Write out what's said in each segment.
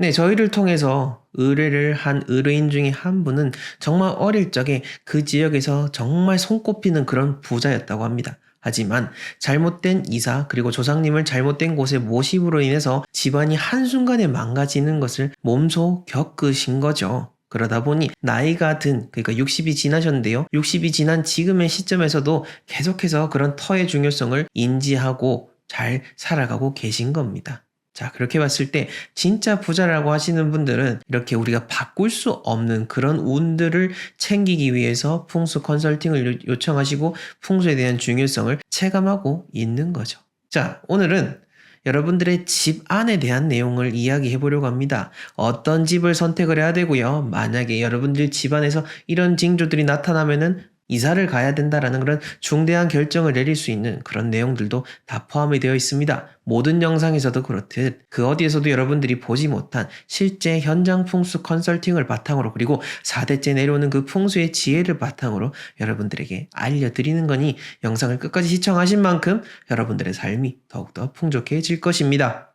네, 저희를 통해서 의뢰를 한 의뢰인 중에 한 분은 정말 어릴 적에 그 지역에서 정말 손꼽히는 그런 부자였다고 합니다. 하지만 잘못된 이사 그리고 조상님을 잘못된 곳에 모심으로 인해서 집안이 한순간에 망가지는 것을 몸소 겪으신 거죠. 그러다 보니 나이가 든 그러니까 60이 지나셨는데요. 60이 지난 지금의 시점에서도 계속해서 그런 터의 중요성을 인지하고 잘 살아가고 계신 겁니다. 자, 그렇게 봤을 때 진짜 부자라고 하시는 분들은 이렇게 우리가 바꿀 수 없는 그런 운들을 챙기기 위해서 풍수 컨설팅을 요- 요청하시고 풍수에 대한 중요성을 체감하고 있는 거죠. 자, 오늘은 여러분들의 집 안에 대한 내용을 이야기해 보려고 합니다. 어떤 집을 선택을 해야 되고요. 만약에 여러분들 집 안에서 이런 징조들이 나타나면은 이사를 가야 된다라는 그런 중대한 결정을 내릴 수 있는 그런 내용들도 다 포함이 되어 있습니다. 모든 영상에서도 그렇듯 그 어디에서도 여러분들이 보지 못한 실제 현장 풍수 컨설팅을 바탕으로 그리고 4대째 내려오는 그 풍수의 지혜를 바탕으로 여러분들에게 알려드리는 거니 영상을 끝까지 시청하신 만큼 여러분들의 삶이 더욱더 풍족해질 것입니다.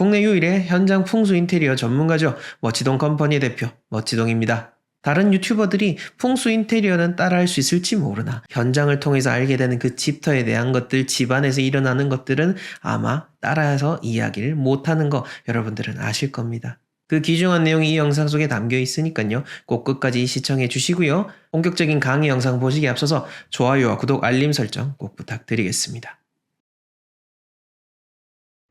국내 유일의 현장 풍수 인테리어 전문가죠. 멋지동 컴퍼니의 대표 멋지동입니다. 다른 유튜버들이 풍수 인테리어는 따라할 수 있을지 모르나 현장을 통해서 알게 되는 그 집터에 대한 것들, 집안에서 일어나는 것들은 아마 따라서 이야기를 못하는 거 여러분들은 아실 겁니다. 그 귀중한 내용이 이 영상 속에 담겨 있으니까요. 꼭 끝까지 시청해 주시고요. 본격적인 강의 영상 보시기에 앞서서 좋아요와 구독, 알림 설정 꼭 부탁드리겠습니다.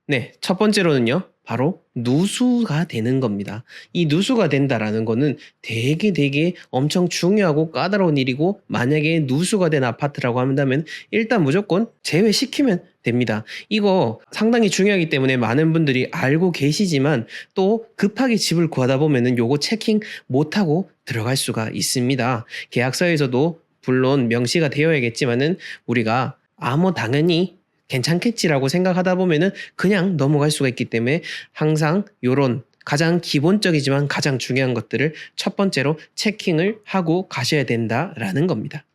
네, 첫 번째로는요. 바로 누수가 되는 겁니다. 이 누수가 된다라는 거는 되게 되게 엄청 중요하고 까다로운 일이고 만약에 누수가 된 아파트라고 한다면 일단 무조건 제외시키면 됩니다. 이거 상당히 중요하기 때문에 많은 분들이 알고 계시지만 또 급하게 집을 구하다 보면은 요거 체킹 못하고 들어갈 수가 있습니다. 계약서에서도 물론 명시가 되어야겠지만은 우리가 아무 당연히 괜찮겠지라고 생각하다 보면은 그냥 넘어갈 수가 있기 때문에 항상 요런 가장 기본적이지만 가장 중요한 것들을 첫 번째로 체킹을 하고 가셔야 된다라는 겁니다.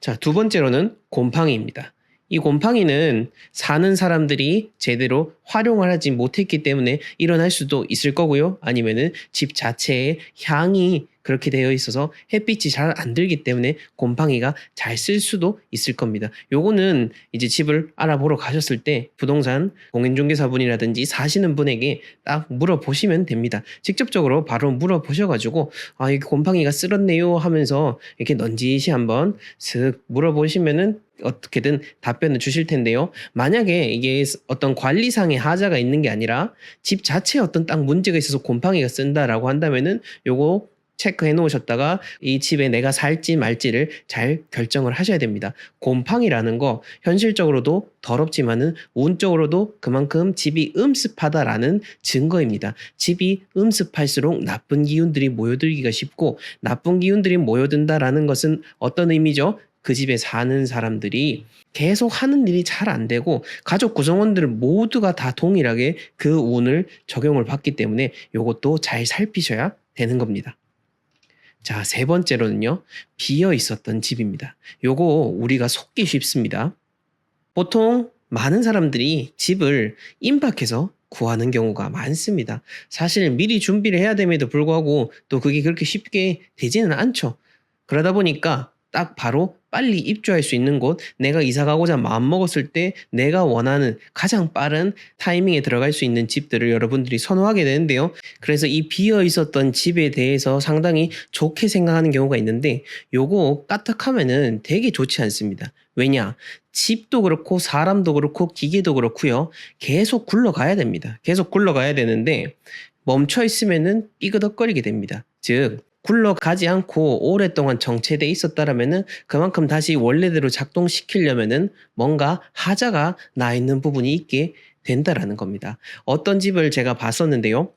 자, 두 번째로는 곰팡이입니다. 이 곰팡이는 사는 사람들이 제대로 활용을 하지 못했기 때문에 일어날 수도 있을 거고요. 아니면은 집 자체의 향이 그렇게 되어 있어서 햇빛이 잘 안 들기 때문에 곰팡이가 잘 쓸 수도 있을 겁니다. 요거는 이제 집을 알아보러 가셨을 때 부동산 공인중개사분이라든지 사시는 분에게 딱 물어보시면 됩니다. 직접적으로 바로 물어보셔가지고 아 이게 곰팡이가 쓸었네요 하면서 이렇게 넌지시 한번 슥 물어보시면은 어떻게든 답변을 주실 텐데요. 만약에 이게 어떤 관리상의 하자가 있는 게 아니라 집 자체에 어떤 딱 문제가 있어서 곰팡이가 쓴다라고 한다면은 요거 체크해 놓으셨다가 이 집에 내가 살지 말지를 잘 결정을 하셔야 됩니다. 곰팡이라는 거 현실적으로도 더럽지만은 운적으로도 그만큼 집이 음습하다라는 증거입니다. 집이 음습할수록 나쁜 기운들이 모여들기가 쉽고 나쁜 기운들이 모여든다라는 것은 어떤 의미죠? 그 집에 사는 사람들이 계속 하는 일이 잘 안 되고 가족 구성원들 모두가 다 동일하게 그 운을 적용을 받기 때문에 이것도 잘 살피셔야 되는 겁니다. 자, 세 번째로는요. 비어 있었던 집입니다. 요거 우리가 속기 쉽습니다. 보통 많은 사람들이 집을 임박해서 구하는 경우가 많습니다. 사실 미리 준비를 해야 됨에도 불구하고 또 그게 그렇게 쉽게 되지는 않죠. 그러다 보니까 딱 바로 빨리 입주할 수 있는 곳, 내가 이사 가고자 마음 먹었을 때 내가 원하는 가장 빠른 타이밍에 들어갈 수 있는 집들을 여러분들이 선호하게 되는데요. 그래서 이 비어 있었던 집에 대해서 상당히 좋게 생각하는 경우가 있는데 요거 까딱하면은 되게 좋지 않습니다. 왜냐? 집도 그렇고 사람도 그렇고 기계도 그렇고요. 계속 굴러가야 됩니다. 계속 굴러가야 되는데 멈춰 있으면은 삐그덕거리게 됩니다. 즉 굴러가지 않고 오랫동안 정체돼 있었다라면은 그만큼 다시 원래대로 작동시키려면은 뭔가 하자가 나 있는 부분이 있게 된다라는 겁니다. 어떤 집을 제가 봤었는데요.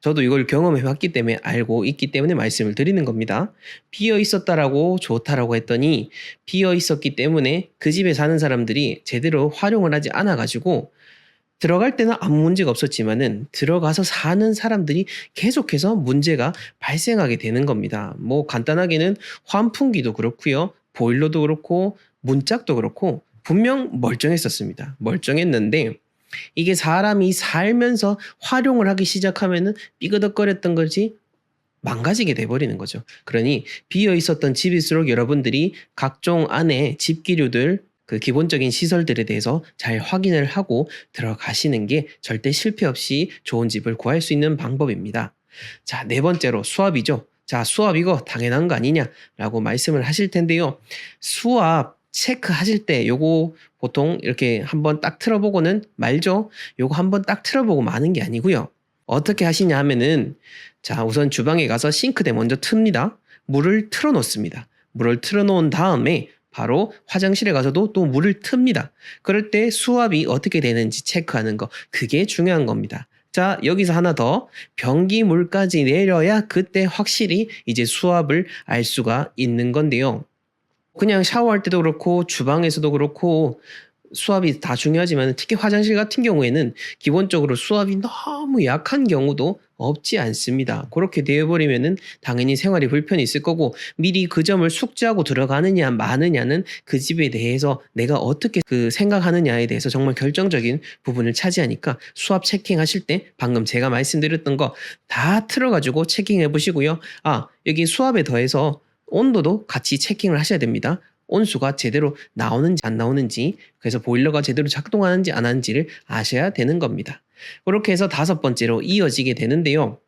저도 이걸 경험해 봤기 때문에 알고 있기 때문에 말씀을 드리는 겁니다. 비어 있었다라고 좋다라고 했더니 비어 있었기 때문에 그 집에 사는 사람들이 제대로 활용을 하지 않아 가지고 들어갈 때는 아무 문제가 없었지만은 들어가서 사는 사람들이 계속해서 문제가 발생하게 되는 겁니다. 뭐 간단하게는 환풍기도 그렇고요. 보일러도 그렇고 문짝도 그렇고 분명 멀쩡했었습니다. 멀쩡했는데 이게 사람이 살면서 활용을 하기 시작하면은 삐그덕거렸던 거지 망가지게 돼버리는 거죠. 그러니 비어 있었던 집일수록 여러분들이 각종 안에 집기류들 그 기본적인 시설들에 대해서 잘 확인을 하고 들어가시는 게 절대 실패 없이 좋은 집을 구할 수 있는 방법입니다. 자, 네 번째로 수압이죠. 자, 수압 이거 당연한 거 아니냐라고 말씀을 하실 텐데요. 수압 체크하실 때 요거 보통 이렇게 한번 딱 틀어보고는 말죠. 요거 한번 딱 틀어보고 마는 게 아니고요. 어떻게 하시냐 하면은 자, 우선 주방에 가서 싱크대 먼저 틉니다. 물을 틀어 놓습니다. 물을 틀어 놓은 다음에 바로 화장실에 가서도 또 물을 틉니다. 그럴 때 수압이 어떻게 되는지 체크하는 거. 그게 중요한 겁니다. 자, 여기서 하나 더. 변기물까지 내려야 그때 확실히 이제 수압을 알 수가 있는 건데요. 그냥 샤워할 때도 그렇고 주방에서도 그렇고 수압이 다 중요하지만 특히 화장실 같은 경우에는 기본적으로 수압이 너무 약한 경우도 없지 않습니다. 그렇게 되어버리면은 당연히 생활이 불편이 있을 거고 미리 그 점을 숙지하고 들어가느냐 마느냐는 그 집에 대해서 내가 어떻게 그 생각하느냐에 대해서 정말 결정적인 부분을 차지하니까 수압 체킹하실 때 방금 제가 말씀드렸던 거 다 틀어가지고 체킹해 보시고요. 아 여기 수압에 더해서 온도도 같이 체킹을 하셔야 됩니다. 온수가 제대로 나오는지 안 나오는지 그래서 보일러가 제대로 작동하는지 안 하는지를 아셔야 되는 겁니다. 그렇게 해서 다섯 번째로 이어지게 되는데요.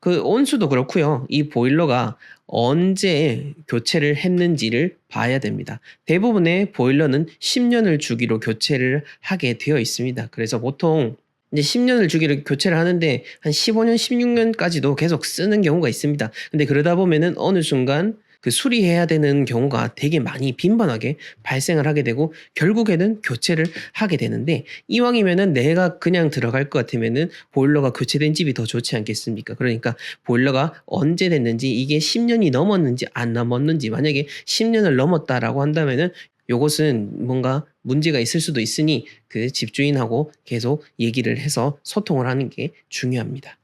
그 온수도 그렇고요. 이 보일러가 언제 교체를 했는지를 봐야 됩니다. 대부분의 보일러는 10년을 주기로 교체를 하게 되어 있습니다. 그래서 보통 이제 10년을 주기로 교체를 하는데 한 15년, 16년까지도 계속 쓰는 경우가 있습니다. 근데 그러다 보면은 어느 순간 그 수리해야 되는 경우가 되게 많이 빈번하게 발생을 하게 되고 결국에는 교체를 하게 되는데 이왕이면은 내가 그냥 들어갈 것 같으면은 보일러가 교체된 집이 더 좋지 않겠습니까? 그러니까 보일러가 언제 됐는지 이게 10년이 넘었는지 안 넘었는지 만약에 10년을 넘었다라고 한다면은 요것은 뭔가 문제가 있을 수도 있으니 그 집주인하고 계속 얘기를 해서 소통을 하는 게 중요합니다.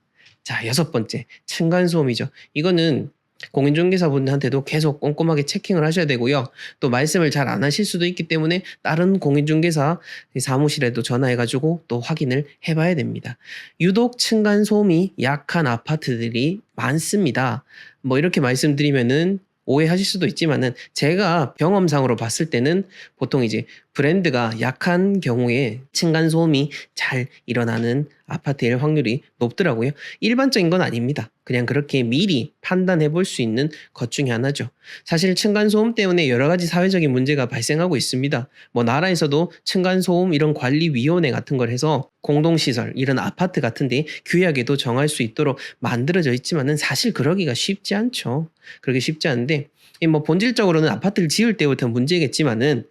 자, 여섯 번째, 층간소음이죠. 이거는 공인중개사분한테도 계속 꼼꼼하게 체킹을 하셔야 되고요. 또 말씀을 잘 안 하실 수도 있기 때문에 다른 공인중개사 사무실에도 전화해가지고 또 확인을 해봐야 됩니다. 유독 층간 소음이 약한 아파트들이 많습니다. 뭐 이렇게 말씀드리면은 오해하실 수도 있지만은 제가 경험상으로 봤을 때는 보통 이제 브랜드가 약한 경우에 층간 소음이 잘 일어나는 아파트일 확률이 높더라고요. 일반적인 건 아닙니다. 그냥 그렇게 미리 판단해 볼 수 있는 것 중에 하나죠. 사실 층간 소음 때문에 여러 가지 사회적인 문제가 발생하고 있습니다. 뭐 나라에서도 층간 소음 이런 관리 위원회 같은 걸 해서 공동 시설 이런 아파트 같은 데 규약에도 정할 수 있도록 만들어져 있지만은 사실 그러기가 쉽지 않죠. 그러기 쉽지 않은데 이뭐 본질적으로는 아파트를 지을 때부터 문제겠지만은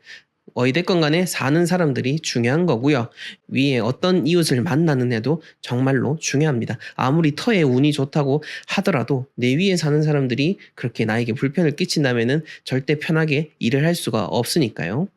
어이됐건 간에 사는 사람들이 중요한 거고요. 위에 어떤 이웃을 만나는 애도 정말로 중요합니다. 아무리 터에 운이 좋다고 하더라도 내 위에 사는 사람들이 그렇게 나에게 불편을 끼친다면은 절대 편하게 일을 할 수가 없으니까요.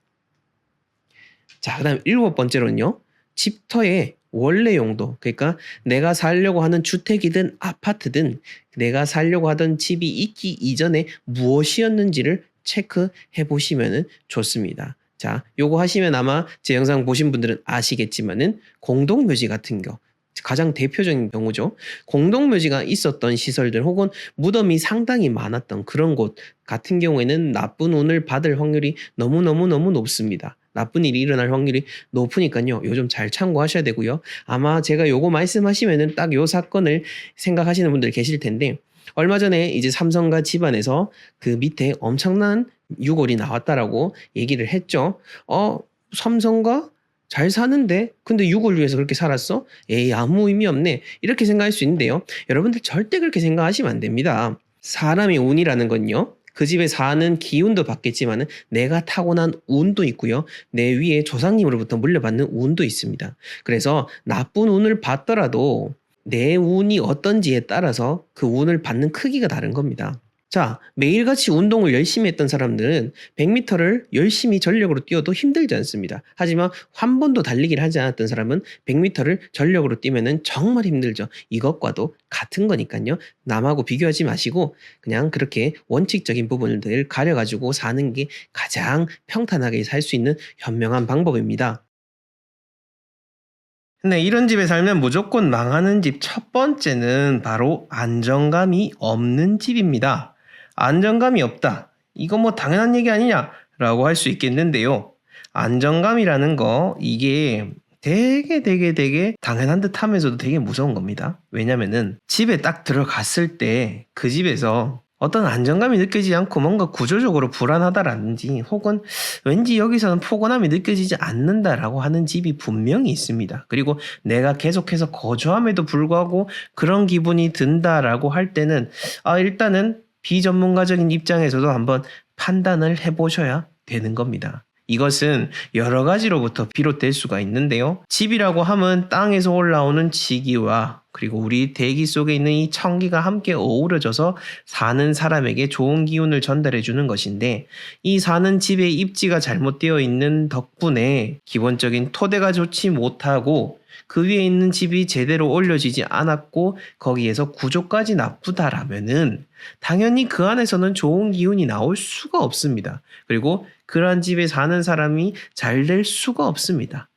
자, 그 다음 일곱 번째로는요. 집터의 원래 용도. 그러니까 내가 살려고 하는 주택이든 아파트든 내가 살려고 하던 집이 있기 이전에 무엇이었는지를 체크해 보시면 좋습니다. 자, 요거 하시면 아마 제 영상 보신 분들은 아시겠지만은 공동묘지 같은 경 가장 대표적인 경우죠. 공동묘지가 있었던 시설들 혹은 무덤이 상당히 많았던 그런 곳 같은 경우에는 나쁜 운을 받을 확률이 너무너무너무 높습니다. 나쁜 일이 일어날 확률이 높으니까요. 요즘 잘 참고하셔야 되고요. 아마 제가 요거 말씀하시면은 딱 요 사건을 생각하시는 분들 계실 텐데 얼마 전에 이제 삼성가 집안에서 그 밑에 엄청난 유골이 나왔다라고 얘기를 했죠. 어, 삼성가 잘 사는데 근데 유골 위해서 그렇게 살았어? 에이 아무 의미 없네. 이렇게 생각할 수 있는데요. 여러분들 절대 그렇게 생각하시면 안 됩니다. 사람의 운이라는 건요. 그 집에 사는 기운도 받겠지만은 내가 타고난 운도 있고요. 내 위에 조상님으로부터 물려받는 운도 있습니다. 그래서 나쁜 운을 받더라도 내 운이 어떤지에 따라서 그 운을 받는 크기가 다른 겁니다. 자, 매일같이 운동을 열심히 했던 사람들은 100m를 열심히 전력으로 뛰어도 힘들지 않습니다. 하지만 한 번도 달리기를 하지 않았던 사람은 100m를 전력으로 뛰면은 정말 힘들죠. 이것과도 같은 거니까요. 남하고 비교하지 마시고 그냥 그렇게 원칙적인 부분들 가려가지고 사는 게 가장 평탄하게 살 수 있는 현명한 방법입니다. 네, 이런 집에 살면 무조건 망하는 집 첫 번째는 바로 안정감이 없는 집입니다. 안정감이 없다. 이거 뭐 당연한 얘기 아니냐라고 할 수 있겠는데요. 안정감이라는 거 이게 되게 되게 되게 당연한 듯 하면서도 되게 무서운 겁니다. 왜냐면은 집에 딱 들어갔을 때 그 집에서 어떤 안정감이 느껴지지 않고 뭔가 구조적으로 불안하다라든지 혹은 왠지 여기서는 포근함이 느껴지지 않는다라고 하는 집이 분명히 있습니다. 그리고 내가 계속해서 거주함에도 불구하고 그런 기분이 든다라고 할 때는 아 일단은 비전문가적인 입장에서도 한번 판단을 해보셔야 되는 겁니다. 이것은 여러 가지로부터 비롯될 수가 있는데요. 집이라고 하면 땅에서 올라오는 지기와 그리고 우리 대기 속에 있는 이 청기가 함께 어우러져서 사는 사람에게 좋은 기운을 전달해 주는 것인데 이 사는 집의 입지가 잘못되어 있는 덕분에 기본적인 토대가 좋지 못하고 그 위에 있는 집이 제대로 올려지지 않았고 거기에서 구조까지 나쁘다라면은 당연히 그 안에서는 좋은 기운이 나올 수가 없습니다. 그리고 그러한 집에 사는 사람이 잘 될 수가 없습니다.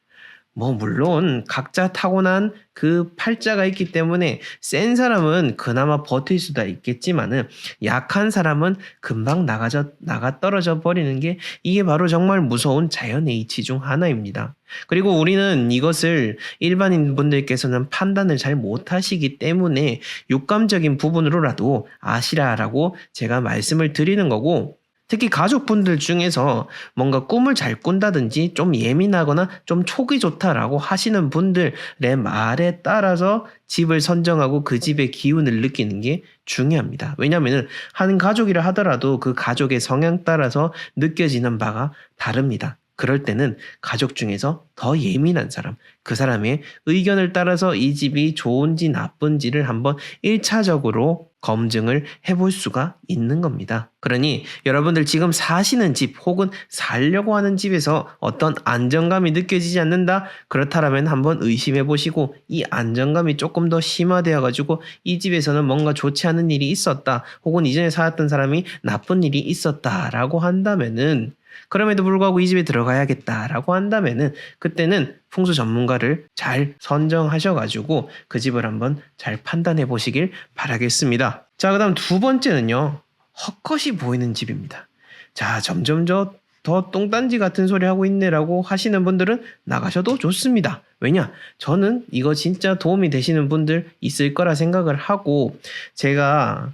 뭐 물론 각자 타고난 그 팔자가 있기 때문에 센 사람은 그나마 버틸 수도 있겠지만은 약한 사람은 금방 나가져 나가 떨어져 버리는 게 이게 바로 정말 무서운 자연의 이치 중 하나입니다. 그리고 우리는 이것을 일반인 분들께서는 판단을 잘 못하시기 때문에 육감적인 부분으로라도 아시라라고 제가 말씀을 드리는 거고 특히 가족분들 중에서 뭔가 꿈을 잘 꾼다든지 좀 예민하거나 좀 촉이 좋다라고 하시는 분들의 말에 따라서 집을 선정하고 그 집의 기운을 느끼는 게 중요합니다. 왜냐하면 한 가족이라 하더라도 그 가족의 성향 따라서 느껴지는 바가 다릅니다. 그럴 때는 가족 중에서 더 예민한 사람, 그 사람의 의견을 따라서 이 집이 좋은지 나쁜지를 한번 1차적으로 검증을 해볼 수가 있는 겁니다. 그러니 여러분들 지금 사시는 집 혹은 살려고 하는 집에서 어떤 안정감이 느껴지지 않는다? 그렇다면 한번 의심해 보시고 이 안정감이 조금 더 심화되어 가지고 이 집에서는 뭔가 좋지 않은 일이 있었다. 혹은 이전에 살았던 사람이 나쁜 일이 있었다라고 한다면은 그럼에도 불구하고 이 집에 들어가야겠다라고 한다면은 그때는 풍수 전문가를 잘 선정하셔가지고 그 집을 한번 잘 판단해 보시길 바라겠습니다. 자, 그 다음 두 번째는요. 헛것이 보이는 집입니다. 자, 점점 저더 똥단지 같은 소리 하고 있네라고 하시는 분들은 나가셔도 좋습니다. 왜냐? 저는 이거 진짜 도움이 되시는 분들 있을 거라 생각을 하고 제가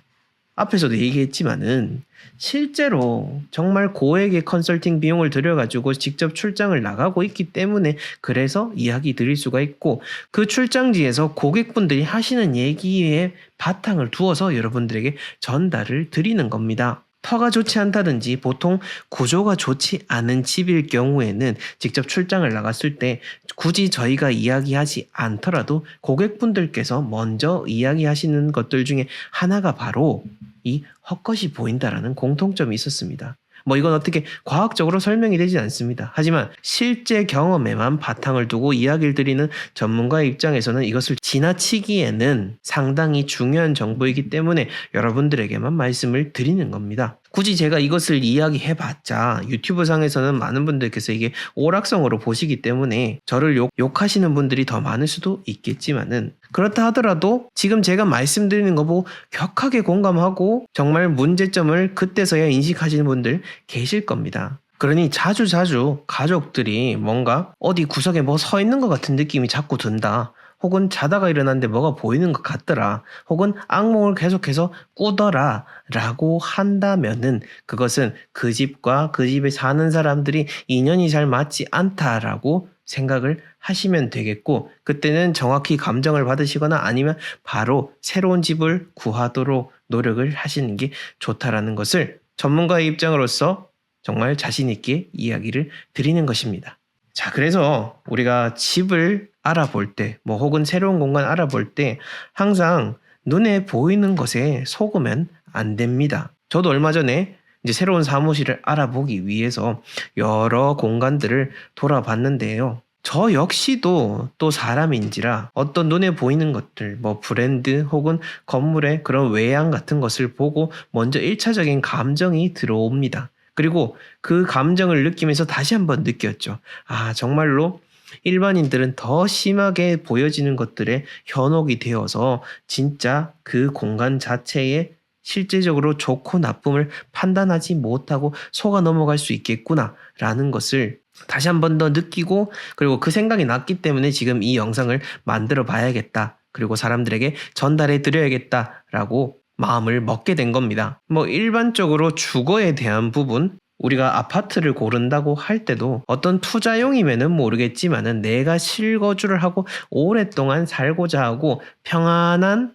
앞에서도 얘기했지만은 실제로 정말 고액의 컨설팅 비용을 들여가지고 직접 출장을 나가고 있기 때문에 그래서 이야기 드릴 수가 있고 그 출장지에서 고객분들이 하시는 얘기에 바탕을 두어서 여러분들에게 전달을 드리는 겁니다. 터가 좋지 않다든지 보통 구조가 좋지 않은 집일 경우에는 직접 출장을 나갔을 때 굳이 저희가 이야기하지 않더라도 고객분들께서 먼저 이야기하시는 것들 중에 하나가 바로 이 헛것이 보인다라는 공통점이 있었습니다. 뭐 이건 어떻게 과학적으로 설명이 되지 않습니다. 하지만 실제 경험에만 바탕을 두고 이야기를 드리는 전문가의 입장에서는 이것을 지나치기에는 상당히 중요한 정보이기 때문에 여러분들에게만 말씀을 드리는 겁니다. 굳이 제가 이것을 이야기해 봤자 유튜브 상에서는 많은 분들께서 이게 오락성으로 보시기 때문에 저를 욕, 욕하시는 분들이 더 많을 수도 있겠지만은 그렇다 하더라도 지금 제가 말씀드리는 거 보고 격하게 공감하고 정말 문제점을 그때서야 인식하시는 분들 계실 겁니다. 그러니 자주자주 자주 가족들이 뭔가 어디 구석에 뭐 서 있는 것 같은 느낌이 자꾸 든다. 혹은 자다가 일어났는데 뭐가 보이는 것 같더라. 혹은 악몽을 계속해서 꾸더라. 라고 한다면은 그것은 그 집과 그 집에 사는 사람들이 인연이 잘 맞지 않다라고 생각을 하시면 되겠고, 그때는 정확히 감정을 받으시거나 아니면 바로 새로운 집을 구하도록 노력을 하시는 게 좋다라는 것을 전문가의 입장으로서 정말 자신 있게 이야기를 드리는 것입니다. 자, 그래서 우리가 집을 알아볼 때, 뭐 혹은 새로운 공간 알아볼 때 항상 눈에 보이는 것에 속으면 안 됩니다. 저도 얼마 전에 이제 새로운 사무실을 알아보기 위해서 여러 공간들을 돌아봤는데요. 저 역시도 또 사람인지라 어떤 눈에 보이는 것들, 뭐 브랜드 혹은 건물의 그런 외양 같은 것을 보고 먼저 1차적인 감정이 들어옵니다. 그리고 그 감정을 느끼면서 다시 한번 느꼈죠. 아, 정말로 일반인들은 더 심하게 보여지는 것들에 현혹이 되어서 진짜 그 공간 자체에 실제적으로 좋고 나쁨을 판단하지 못하고 속아 넘어갈 수 있겠구나라는 것을 다시 한 번 더 느끼고 그리고 그 생각이 났기 때문에 지금 이 영상을 만들어 봐야겠다. 그리고 사람들에게 전달해 드려야겠다라고 마음을 먹게 된 겁니다. 뭐 일반적으로 주거에 대한 부분 우리가 아파트를 고른다고 할 때도 어떤 투자용이면은 모르겠지만은 내가 실거주를 하고 오랫동안 살고자 하고 평안한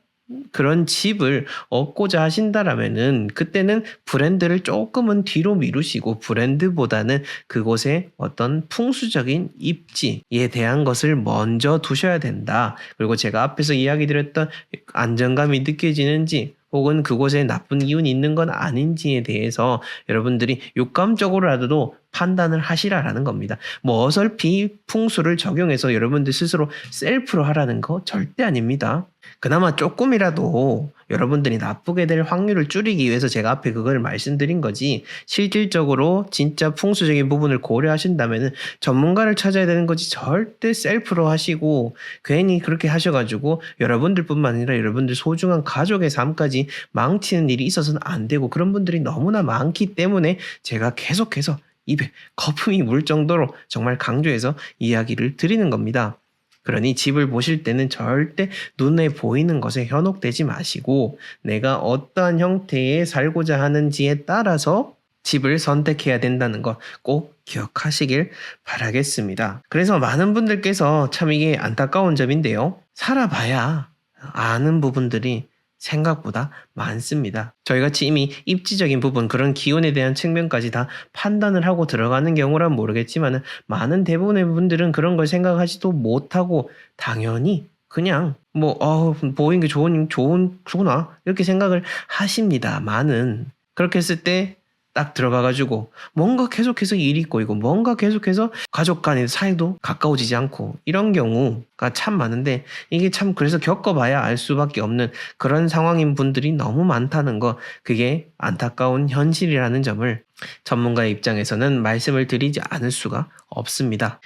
그런 집을 얻고자 하신다라면은 그때는 브랜드를 조금은 뒤로 미루시고 브랜드보다는 그곳의 어떤 풍수적인 입지에 대한 것을 먼저 두셔야 된다. 그리고 제가 앞에서 이야기 드렸던 안정감이 느껴지는지 혹은 그곳에 나쁜 기운이 있는 건 아닌지에 대해서 여러분들이 육감적으로라도 판단을 하시라라는 겁니다. 뭐 어설피 풍수를 적용해서 여러분들 스스로 셀프로 하라는 거 절대 아닙니다. 그나마 조금이라도 여러분들이 나쁘게 될 확률을 줄이기 위해서 제가 앞에 그걸 말씀드린 거지 실질적으로 진짜 풍수적인 부분을 고려하신다면 전문가를 찾아야 되는 거지 절대 셀프로 하시고 괜히 그렇게 하셔가지고 여러분들뿐만 아니라 여러분들 소중한 가족의 삶까지 망치는 일이 있어서는 안 되고 그런 분들이 너무나 많기 때문에 제가 계속해서 입에 거품이 물 정도로 정말 강조해서 이야기를 드리는 겁니다. 그러니 집을 보실 때는 절대 눈에 보이는 것에 현혹되지 마시고 내가 어떠한 형태의 살고자 하는지에 따라서 집을 선택해야 된다는 것 꼭 기억하시길 바라겠습니다. 그래서 많은 분들께서 참 이게 안타까운 점인데요. 살아봐야 아는 부분들이 생각보다 많습니다. 저희같이 이미 입지적인 부분, 그런 기운에 대한 측면까지 다 판단을 하고 들어가는 경우란 모르겠지만 많은 대부분의 분들은 그런 걸 생각하지도 못하고 당연히 그냥 뭐, 어, 보이는 게 좋은, 좋은, 구나. 이렇게 생각을 하십니다만은 그렇게 했을 때 딱 들어가가지고 뭔가 계속해서 일이 꼬이고 뭔가 계속해서 가족 간의 사이도 가까워지지 않고 이런 경우가 참 많은데 이게 참 그래서 겪어봐야 알 수밖에 없는 그런 상황인 분들이 너무 많다는 거 그게 안타까운 현실이라는 점을 전문가의 입장에서는 말씀을 드리지 않을 수가 없습니다.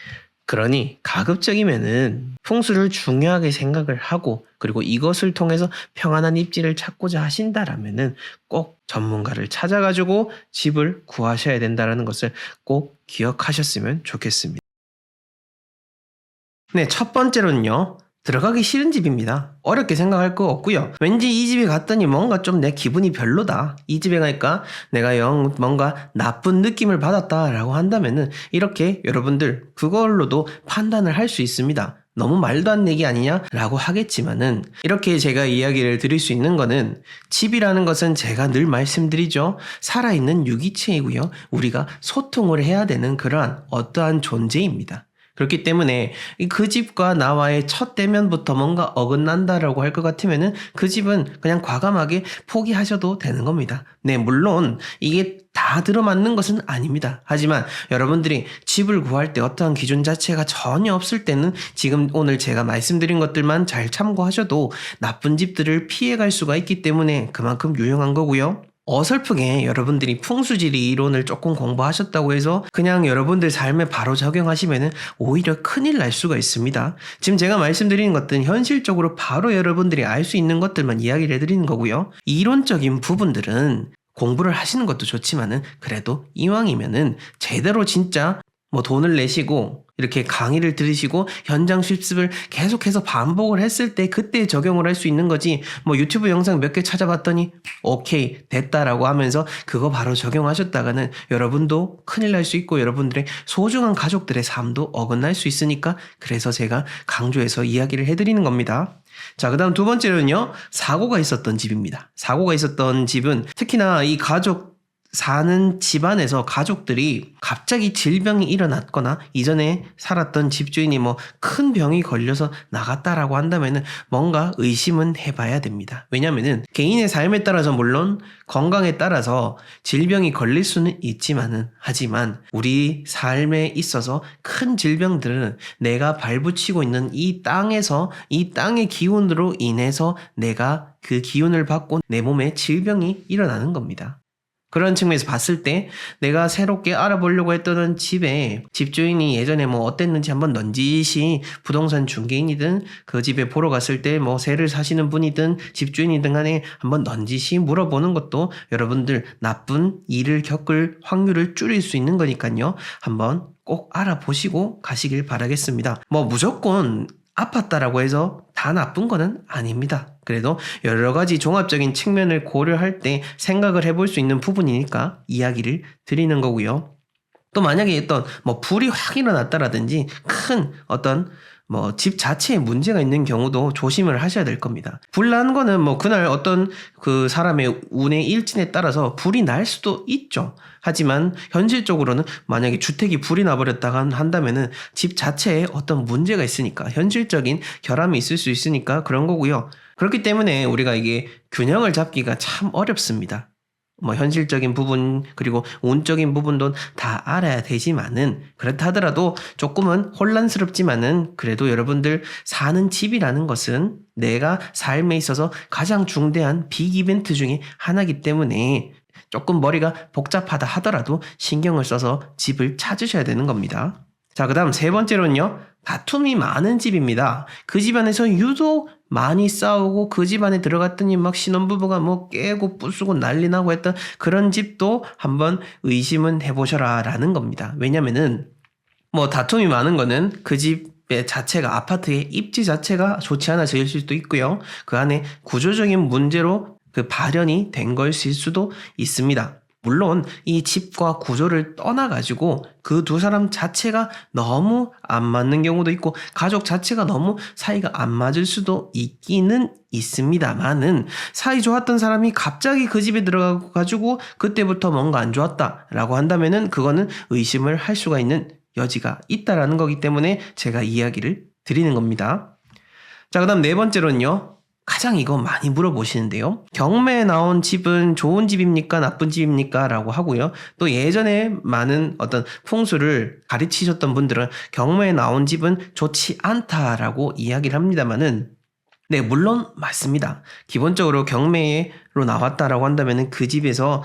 그러니 가급적이면은 풍수를 중요하게 생각을 하고 그리고 이것을 통해서 평안한 입지를 찾고자 하신다라면은 꼭 전문가를 찾아가지고 집을 구하셔야 된다라는 것을 꼭 기억하셨으면 좋겠습니다. 네, 첫 번째로는요. 들어가기 싫은 집입니다. 어렵게 생각할 거 없고요. 왠지 이 집에 갔더니 뭔가 좀 내 기분이 별로다. 이 집에 가니까 내가 영 뭔가 나쁜 느낌을 받았다라고 한다면은 이렇게 여러분들 그걸로도 판단을 할 수 있습니다. 너무 말도 안 얘기 아니냐라고 하겠지만은 이렇게 제가 이야기를 드릴 수 있는 거는 집이라는 것은 제가 늘 말씀드리죠. 살아있는 유기체이고요. 우리가 소통을 해야 되는 그러한 어떠한 존재입니다. 그렇기 때문에 그 집과 나와의 첫 대면부터 뭔가 어긋난다라고 할 것 같으면은 그 집은 그냥 과감하게 포기하셔도 되는 겁니다. 네, 물론 이게 다 들어맞는 것은 아닙니다. 하지만 여러분들이 집을 구할 때 어떠한 기준 자체가 전혀 없을 때는 지금 오늘 제가 말씀드린 것들만 잘 참고하셔도 나쁜 집들을 피해갈 수가 있기 때문에 그만큼 유용한 거고요. 어설프게 여러분들이 풍수지리 이론을 조금 공부하셨다고 해서 그냥 여러분들 삶에 바로 적용하시면은 오히려 큰일 날 수가 있습니다. 지금 제가 말씀드리는 것들은 현실적으로 바로 여러분들이 알 수 있는 것들만 이야기를 해드리는 거고요. 이론적인 부분들은 공부를 하시는 것도 좋지만은 그래도 이왕이면은 제대로 진짜 뭐 돈을 내시고 이렇게 강의를 들으시고 현장 실습을 계속해서 반복을 했을 때 그때 적용을 할 수 있는 거지 뭐 유튜브 영상 몇 개 찾아봤더니 오케이 됐다라고 하면서 그거 바로 적용하셨다가는 여러분도 큰일 날 수 있고 여러분들의 소중한 가족들의 삶도 어긋날 수 있으니까 그래서 제가 강조해서 이야기를 해드리는 겁니다. 자, 그 다음 두 번째로는요, 사고가 있었던 집입니다. 사고가 있었던 집은 특히나 이 가족 사는 집안에서 가족들이 갑자기 질병이 일어났거나 이전에 살았던 집주인이 뭐 큰 병이 걸려서 나갔다라고 한다면은 뭔가 의심은 해봐야 됩니다. 왜냐면은 개인의 삶에 따라서 물론 건강에 따라서 질병이 걸릴 수는 있지만은 하지만 우리 삶에 있어서 큰 질병들은 내가 발붙이고 있는 이 땅에서 이 땅의 기운으로 인해서 내가 그 기운을 받고 내 몸에 질병이 일어나는 겁니다. 그런 측면에서 봤을 때 내가 새롭게 알아보려고 했던 집에 집주인이 예전에 뭐 어땠는지 한번 넌지시 부동산 중개인이든 그 집에 보러 갔을 때 뭐 새를 사시는 분이든 집주인이든 간에 한번 넌지시 물어보는 것도 여러분들 나쁜 일을 겪을 확률을 줄일 수 있는 거니까요. 한번 꼭 알아보시고 가시길 바라겠습니다. 뭐 무조건 아팠다라고 해서 다 나쁜 거는 아닙니다. 그래도 여러 가지 종합적인 측면을 고려할 때 생각을 해볼 수 있는 부분이니까 이야기를 드리는 거고요. 또 만약에 어떤 뭐 불이 확 일어났다라든지 큰 어떤 뭐 집 자체에 문제가 있는 경우도 조심을 하셔야 될 겁니다. 불난 거는 뭐 그날 어떤 그 사람의 운의 일진에 따라서 불이 날 수도 있죠. 하지만 현실적으로는 만약에 주택이 불이 나버렸다가 한다면은 집 자체에 어떤 문제가 있으니까 현실적인 결함이 있을 수 있으니까 그런 거고요. 그렇기 때문에 우리가 이게 균형을 잡기가 참 어렵습니다. 뭐 현실적인 부분 그리고 운적인 부분도 다 알아야 되지만은 그렇다 하더라도 조금은 혼란스럽지만은 그래도 여러분들 사는 집이라는 것은 내가 삶에 있어서 가장 중대한 빅 이벤트 중에 하나이기 때문에 조금 머리가 복잡하다 하더라도 신경을 써서 집을 찾으셔야 되는 겁니다. 자, 그 다음 세 번째로는요, 다툼이 많은 집입니다. 그 집안에서 유독 많이 싸우고 그 집안에 들어갔더니 막 신혼부부가 뭐 깨고 부수고 난리 나고 했던 그런 집도 한번 의심은 해보셔라 라는 겁니다. 왜냐면은 뭐 다툼이 많은 거는 그 집의 자체가 아파트의 입지 자체가 좋지 않아질 수도 있고요. 그 안에 구조적인 문제로 그 발현이 된 것일 수도 있습니다. 물론 이 집과 구조를 떠나가지고 그 두 사람 자체가 너무 안 맞는 경우도 있고 가족 자체가 너무 사이가 안 맞을 수도 있기는 있습니다만은 사이 좋았던 사람이 갑자기 그 집에 들어가고 가지고 그때부터 뭔가 안 좋았다라고 한다면은 그거는 의심을 할 수가 있는 여지가 있다라는 거기 때문에 제가 이야기를 드리는 겁니다. 자, 그 다음 네 번째로는요. 가장 이거 많이 물어보시는데요. 경매에 나온 집은 좋은 집입니까? 나쁜 집입니까? 라고 하고요. 또 예전에 많은 어떤 풍수를 가르치셨던 분들은 경매에 나온 집은 좋지 않다라고 이야기를 합니다만은 네, 물론 맞습니다. 기본적으로 경매로 나왔다라고 한다면 그 집에서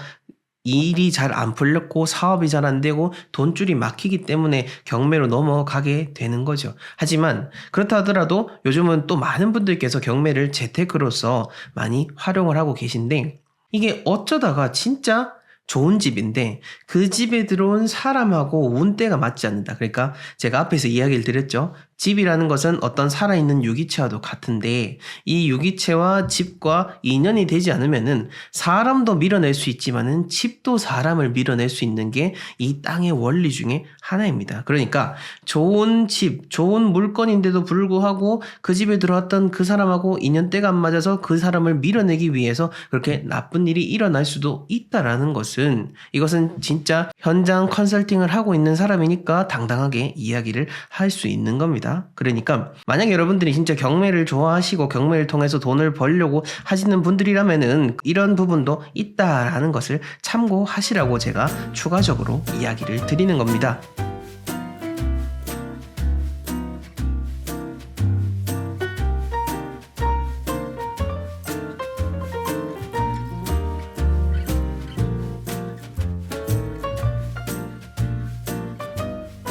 일이 잘 안 풀렸고 사업이 잘 안 되고 돈줄이 막히기 때문에 경매로 넘어가게 되는 거죠. 하지만 그렇다 하더라도 요즘은 또 많은 분들께서 경매를 재테크로서 많이 활용을 하고 계신데 이게 어쩌다가 진짜 좋은 집인데 그 집에 들어온 사람하고 운때가 맞지 않는다. 그러니까 제가 앞에서 이야기를 드렸죠. 집이라는 것은 어떤 살아있는 유기체와도 같은데 이 유기체와 집과 인연이 되지 않으면은 사람도 밀어낼 수 있지만은 집도 사람을 밀어낼 수 있는 게 이 땅의 원리 중에 하나입니다. 그러니까 좋은 집, 좋은 물건인데도 불구하고 그 집에 들어왔던 그 사람하고 인연대가 안 맞아서 그 사람을 밀어내기 위해서 그렇게 나쁜 일이 일어날 수도 있다라는 것은 이것은 진짜 현장 컨설팅을 하고 있는 사람이니까 당당하게 이야기를 할 수 있는 그러니까 만약 여러분들이 진짜 경매를 좋아하시고 경매를 통해서 돈을 벌려고 하시는 분들이라면은 이런 부분도 있다라는 것을 참고하시라고 제가 추가적으로 이야기를 드리는 겁니다.